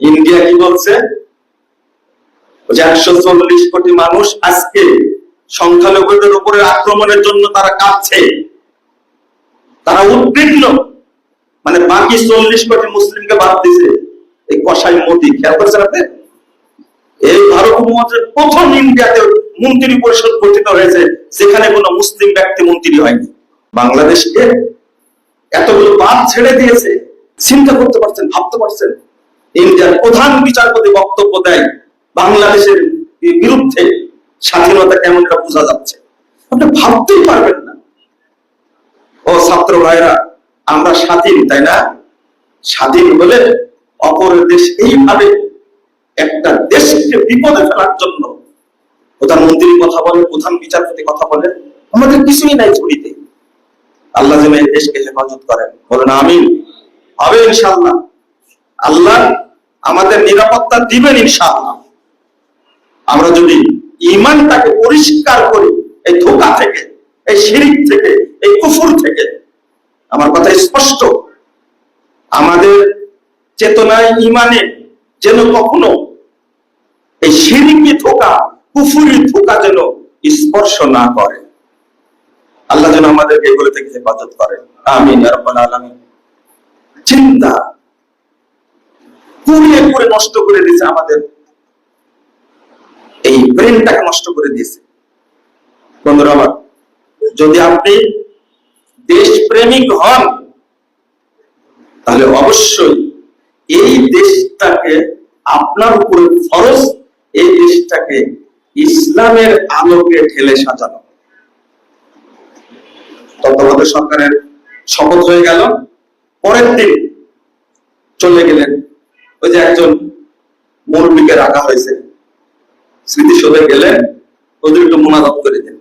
India কি বলছে? একশো চল্লিশ কোটি মানুষ আজকে সংখ্যালঘুদের উপরে আক্রমণের জন্য তারা কাঁপছে তারা উদ্বিগ্ন। মানে বাকি চল্লিশ কোটি মুসলিমকে বাদ দিছে এই কষাই মোদি, খেয়াল করেছেন আপনি? এই ভারত উপমহাদেশের প্রথম ইন্ডিয়াতে মন্ত্রী পরিষদ গঠিত হয়েছে, যেখানে কোনো মুসলিম ব্যক্তি মন্ত্রী হয়নি। বাংলাদেশকে এতগুলো বাদ ছেড়ে দিয়েছে। চিন্তা করতে পারছেন, ভাবতে পারছেন? ইন্ডিয়ার প্রধান বিচারপতি বক্তব্য দেয় বাংলাদেশের বিরুদ্ধে স্বাধীনতা কেমন এটা বোঝা যাচ্ছে। আপনি ভাবতেই পারবেন না। ও ছাত্র ভাইরা আমরা স্বাধীন, তাই না? স্বাধীন বলে অপর দেশ এইভাবে একটা দেশকে বিপদে ফেলার জন্য প্রধানমন্ত্রী কথা বলে প্রধান বিচারপতি কথা বলে আমাদের কিছুই নাই ছড়িতে আল্লাহ যেন এই দেশকে হেফাজত করেন। বলেন আমিন। হবে ইনশাআল্লাহ। আল্লাহ আমাদের নিরাপত্তা দিবেন ইনশাআল্লাহ। আমরা যদি ইমানটাকে পরিষ্কার করি, এই ধোকা থেকে, এই শিরিক থেকে, এই কুফুর থেকে, আমার কথা স্পষ্ট, আমাদের চেতনায় ইমানে যেন কখনো এই শিরিকি ধোকা, কুফুরি ধোকা যেন স্পর্শ না করে। আল্লাহ যেন আমাদেরকে এগুলো থেকে হেফাজত করে ইয়া চিন্তা পুড়িয়ে নষ্ট করে দিয়েছে আমাদের। এই ব্রেনটাকে নষ্ট করে দিয়েছে। বন্ধুরা আমার, যদি আপনি দেশপ্রেমিক হন, তাহলে অবশ্যই এই দেশটাকে আপনার উপরে ফরজ, এই দেশটাকে ইসলামের আলোকে ঠেলে সাজানো। তত্ত্বাবধায়ক সরকারের শপথ হয়ে গেল। পরের দিন চলে গেলেন ওই যে একজন মুরব্বীকে রাখা হয়েছে, স্মৃতিসৌধে গেলেন, ওদের একটু মোনাজাত করে দেন।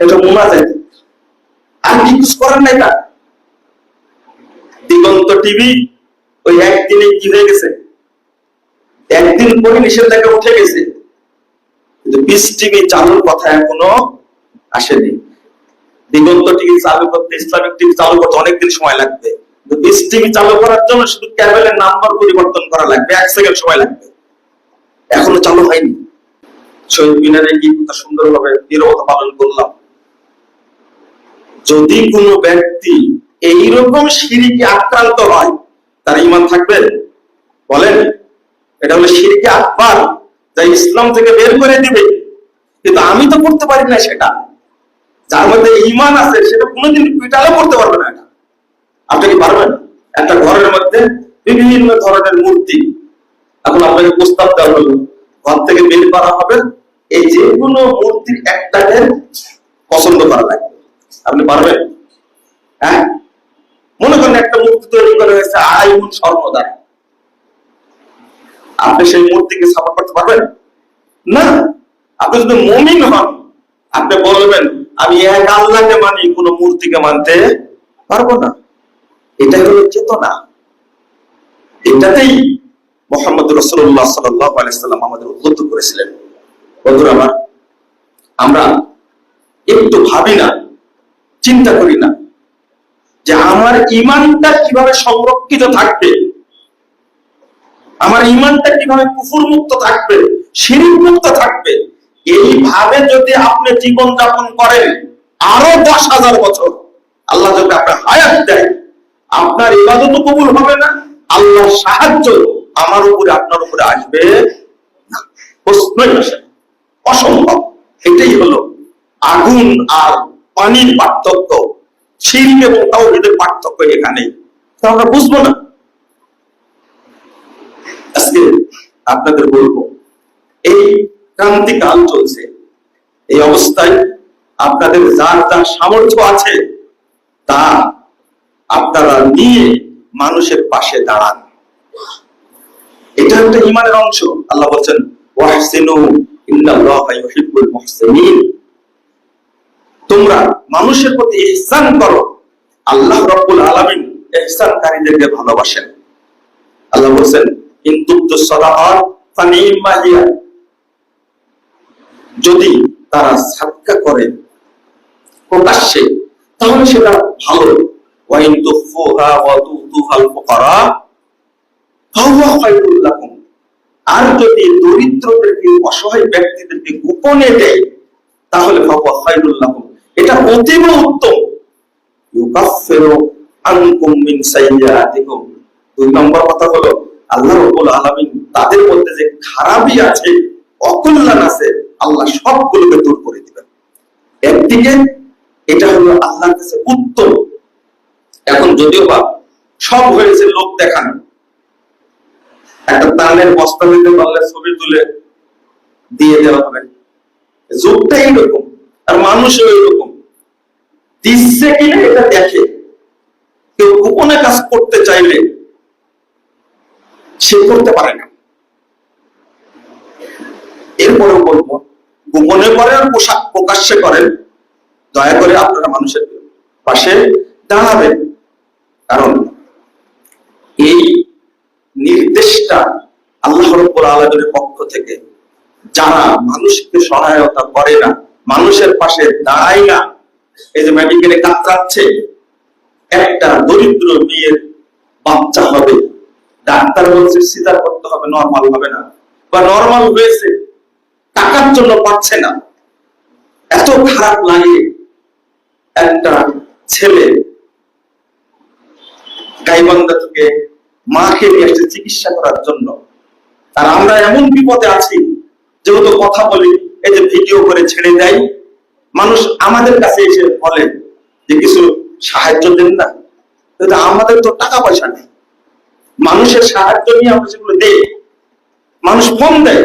এটা মোনাজাত। আর করার নাই দিগন্ত টিভি ওই একদিনে কি হয়ে গেছে? একদিন পরে নিষেধাজ্ঞা উঠে গেছে। কিন্তু পিস টিভি চালুর কথা এখনও আসেনি। দিগন্ত টিভি চালু করতে, ইসলামিক টিভি চালু করতে অনেকদিন সময় লাগবে। চালু করার জন্য শুধু ক্যাবেলের নাম্বার পরিবর্তন করা লাগবে। এক সেকেন্ড সময় লাগবে। এখনও চালু হয়নি। শহীদ মিনারে নিরবতা পালন করলাম। যদি কোনো ব্যক্তি এইরকম সিঁড়িকে আক্রান্ত হয়, তার ইমান থাকবে? বলেন, এটা হলো সিঁড়িকে আকবার, যা ইসলাম থেকে বের করে দিবে। কিন্তু আমি তো করতে পারি না সেটা। যার মধ্যে ইমান আছে, সেটা কোনোদিন পিটালে করতে পারবে না এটা। আপনি কি পারবেন? একটা ঘরের মধ্যে বিভিন্ন ধরনের মূর্তি। এখন আপনাকে প্রস্তাব দেওয়া হলো, ঘর থেকে বের করা হবে। এই যে কোনো মূর্তির একটাকে পছন্দ করা লাগবে আপনি পারবেন? হ্যাঁ? মনে করেন একটা মূর্তি তৈরি করা হয়েছে আড়াই গুণ স্বর্ণ দ্বারা আপনি সেই মূর্তিকে সাপোর্ট করতে পারবেন? না। আপনি যদি মমিন হন, আপনি বলবেন, আমি এক আল্লাহকে মানি, কোন মূর্তিকে মানতে পারব না। এটা হলো চেতনা। এটাতেই মোহাম্মদ রসুল্লাহ সাল্লাহ আলাইসাল্লাম আমাদের উদ্বুদ্ধ করেছিলেন। বন্ধুরা আমার একটু ভাবি না, চিন্তা করি না যে আমার ইমানটা কীভাবে সংরক্ষিত থাকবে, আমার ইমানটা কীভাবে কুফুর মুক্ত থাকবে শিরিক মুক্ত থাকবে, এইভাবে যদি আপনি জীবন যাপন করেন আরও দশ হাজার বছর, আল্লাহ যদি আপনার আপনার ইবাদত কবুল হবে না। আল্লাহর সাহায্য আমার উপরে, আপনার উপরে আসবে অসম্ভব। এটাই হলো আগুন আর পানির পার্থক্য। শিল্প এবং তাওহীদের পার্থক্য এখানে। আমরা বুঝব না। আজকে আপনাদের বলব, এই ক্রান্তিকাল চলছে। এই অবস্থায় আপনাদের যার যার সামর্থ্য আছে তা আপনারা নিয়ে মানুষের পাশে দাঁড়ান। এটা একটা ইমানের অংশ। আল্লাহ বলছেন, ওয়াহসিনু তোমরা মানুষের প্রতি ইহসান করো। আল্লাহ রাব্বুল আলামিন ইহসানকারীদেরকে ভালোবাসেন। আল্লাহ বলছেন হিয়া। যদি তারা সাদকা করে প্রকাশ্যে, তাহলে সেটা ভালো। ওয়াইন তুফুহা ওয়া তুতুহাল ফুকারা, ফাহুয়া খায়রুল আর যদি দরিদ্রদেরকে, অসহায় ব্যক্তিদেরকে গোপনে দেয়, তাহলে ফাহুয়া খায়রুল লাকুম। এটা অতীব উত্তম। ইউকাফিরু আনকুম মিন সাইয়্যাতিকুম। দুই নম্বর কথা হলো, আল্লাহ রাব্বুল আলামিন তাদের মধ্যে যে খারাপই আছে, অকল্যাণ আছে, আল্লাহ সবগুলোকে দূর করে দিবেন। একদিকে এটা হলো আল্লাহর কাছে উত্তম। এখন যদিও বা সব হয়েছে, লোক দেখানো। একটা তালের বস্তা দিতে পারলে ছবি তুলে দিয়ে দেওয়া হবে। যুগটা এইরকম আর মানুষও এইরকম দিচ্ছে কিনা এটা দেখে। কেউ গোপনে কাজ করতে চাইলে সে করতে পারে না। এরপরেও বলব, গোপনে করেন পোশাক প্রকাশ্যে করেন। দয়া করে আপনারা মানুষের পাশে দাঁড়াবেন। কারণ এই নির্দেশটা আল্লাহ রব্বুল আলমের পক্ষ থেকে যারা মানুষকে সহায়তা করে না, মানুষের পাশে দাঁড়ায় না, এই যে মেডিকেলে কাতরাচ্ছে, একটা দরিদ্র মেয়ের বাচ্চা হবে, ডাক্তার বলছে সিজার করতে হবে নর্মাল হবে না। বা নর্মাল হয়েছে, টাকার জন্য পাচ্ছে না। এত খারাপ লাগে একটা ছেলে গাইবান্ধা থেকে মাকে নিয়ে আসছে চিকিৎসা করার জন্য। আর আমরা এমন বিপদে আছি, যেহেতু কথা বলি, এই যে ভিডিও করে ছেড়ে দেয়। মানুষ আমাদের কাছে এসে বলে যে কিছু সাহায্য দেন না। আমাদের তো টাকা পয়সা নেই। মানুষের সাহায্য নিয়ে আমরা সেগুলো দেই, মানুষ ফোন দেয়।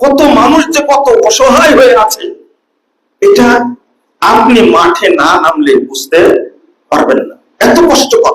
কত মানুষ যে কত অসহায় হয়ে আছে, এটা আপনি মাঠে না নামলে বুঝতে পারবেন না। এত কষ্টকর।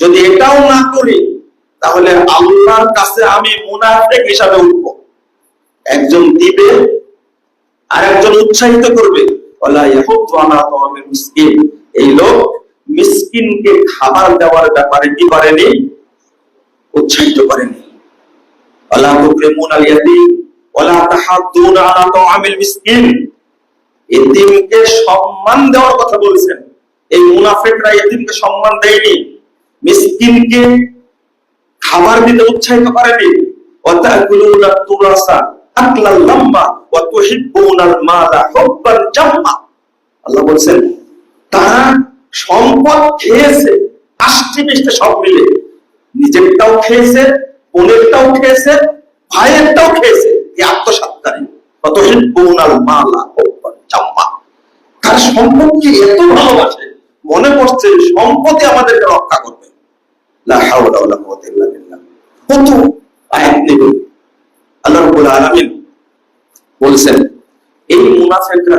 যদি এটাও না করি, তাহলে আল্লাহর কাছে আমি মুনাফেক হিসাবে উঠব। একজন দিবে আর একজন উৎসাহিত করবে। মিসকিন। এই লোক মিসকিনকে খাবার দেওয়ার ব্যাপারে কি করেনি? উৎসাহিত করেনি। ওয়ালা তুকরিমুন আল ইয়াতীম, ওয়ালা তাহাদ্দুন আলা তুআমিল মিসকিন। সম্মান দেওয়ার কথা বলছেন। এই মুনাফিকরা এতিমকে সম্মান দেয়নি। মিসকিনকে খাবার দিতে উৎসাহিত করেনি ওয়াতাকুলুনা তুরাসা আকলাল লাম্মা ওয়া তুহিব্বুনাল মালা হুব্বান জাম্মা। আল্লাহ বলছেন, তারা সম্পদ খেয়েছে আষ্টি মিষ্টে সব মিলে। নিজেরটাও খেয়েছে খেয়েছে, ভাইয়েরটাও খেয়েছে, এই আত্মসাৎকারী। কত হিব্বুনাল মালা হুব্বান জাম্মা। তার সম্পদকে এত ভালোবাসে? মনে করছে সম্পদই আমাদেরকে রক্ষা করবে। বলছেন, এই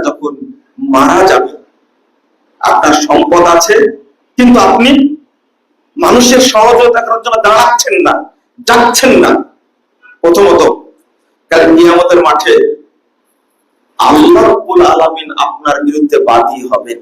যখন মারা যাবে, আপনার সম্পদ আছে, কিন্তু আপনি মানুষের সহযোগিতা করার জন্য দাঁড়াচ্ছেন না, যাচ্ছেন না। প্রথমত, কাল কিয়ামতের মাঠে আল্লাহ আলামিন আপনার বিরুদ্ধে বাদী হবেন।